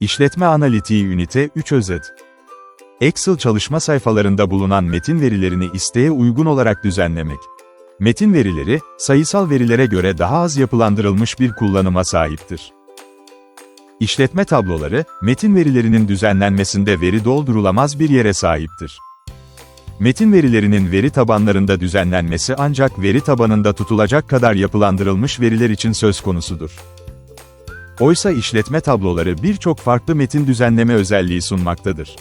İşletme Analitiği Ünite 3 Özet Excel çalışma sayfalarında bulunan metin verilerini isteğe uygun olarak düzenlemek. Metin verileri, sayısal verilere göre daha az yapılandırılmış bir kullanıma sahiptir. İşletme tabloları, metin verilerinin düzenlenmesinde veri doldurulamaz bir yere sahiptir. Metin verilerinin veri tabanlarında düzenlenmesi ancak veri tabanında tutulacak kadar yapılandırılmış veriler için söz konusudur. Oysa işletme tabloları birçok farklı metin düzenleme özelliği sunmaktadır.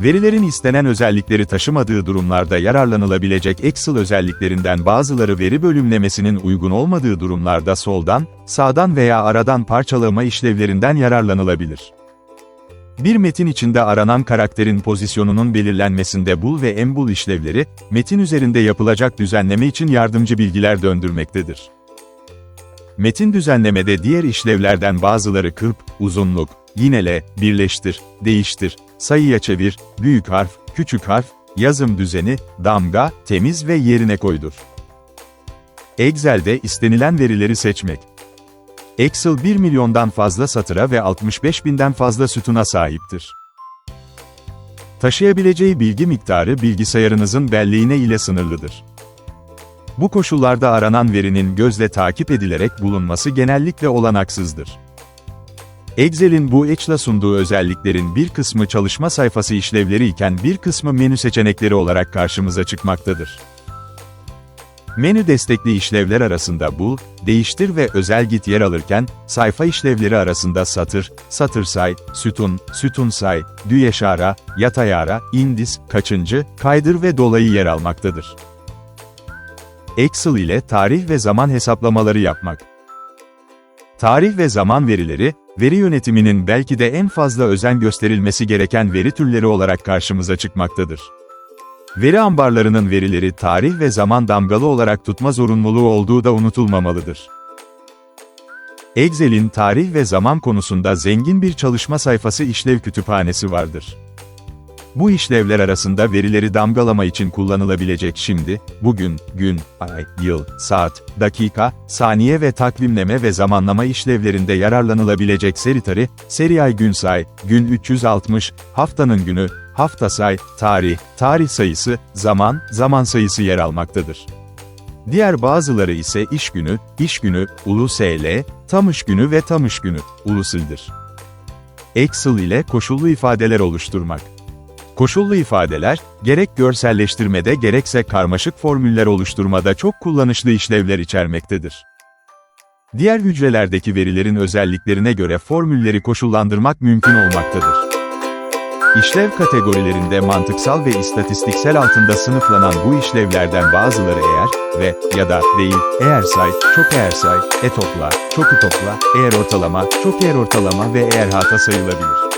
Verilerin istenen özellikleri taşımadığı durumlarda yararlanılabilecek Excel özelliklerinden bazıları veri bölümlemesinin uygun olmadığı durumlarda soldan, sağdan veya aradan parçalama işlevlerinden yararlanılabilir. Bir metin içinde aranan karakterin pozisyonunun belirlenmesinde bul ve embul işlevleri, metin üzerinde yapılacak düzenleme için yardımcı bilgiler döndürmektedir. Metin düzenlemede diğer işlevlerden bazıları kırp, uzunluk, yinele, birleştir, değiştir, sayıya çevir, büyük harf, küçük harf, yazım düzeni, damga, temiz ve yerine koydur. Excel'de istenilen verileri seçmek. Excel 1 milyondan fazla satıra ve 65 binden fazla sütuna sahiptir. Taşıyabileceği bilgi miktarı bilgisayarınızın belleğine ile sınırlıdır. Bu koşullarda aranan verinin gözle takip edilerek bulunması genellikle olanaksızdır. Excel'in bu Edge'la sunduğu özelliklerin bir kısmı çalışma sayfası işlevleri iken bir kısmı menü seçenekleri olarak karşımıza çıkmaktadır. Menü destekli işlevler arasında bul, değiştir ve özel git yer alırken, sayfa işlevleri arasında satır, satır say, sütun, sütun say, düyeşara, yatay ara, indis, kaçıncı, kaydır ve dolayı yer almaktadır. Excel ile tarih ve zaman hesaplamaları yapmak. Tarih ve zaman verileri, veri yönetiminin belki de en fazla özen gösterilmesi gereken veri türleri olarak karşımıza çıkmaktadır. Veri ambarlarının verileri tarih ve zaman damgalı olarak tutma zorunluluğu olduğu da unutulmamalıdır. Excel'in tarih ve zaman konusunda zengin bir çalışma sayfası işlev kütüphanesi vardır. Bu işlevler arasında verileri damgalama için kullanılabilecek şimdi, bugün, gün, ay, yıl, saat, dakika, saniye ve takvimleme ve zamanlama işlevlerinde yararlanılabilecek seri tarih, seri ay gün say, gün 360, haftanın günü, hafta say, tarih, tarih sayısı, zaman, zaman sayısı yer almaktadır. Diğer bazıları ise iş günü, iş günü, ulu SL, tam iş günü ve tam iş günü, ulusildir. Excel ile koşullu ifadeler oluşturmak. Koşullu ifadeler, gerek görselleştirmede gerekse karmaşık formüller oluşturmada çok kullanışlı işlevler içermektedir. Diğer hücrelerdeki verilerin özelliklerine göre formülleri koşullandırmak mümkün olmaktadır. İşlev kategorilerinde mantıksal ve istatistiksel altında sınıflanan bu işlevlerden bazıları eğer ve ya da değil, eğer say, çok eğer say, e topla, çoku topla, eğer ortalama, çok eğer ortalama ve eğer hata sayılabilir.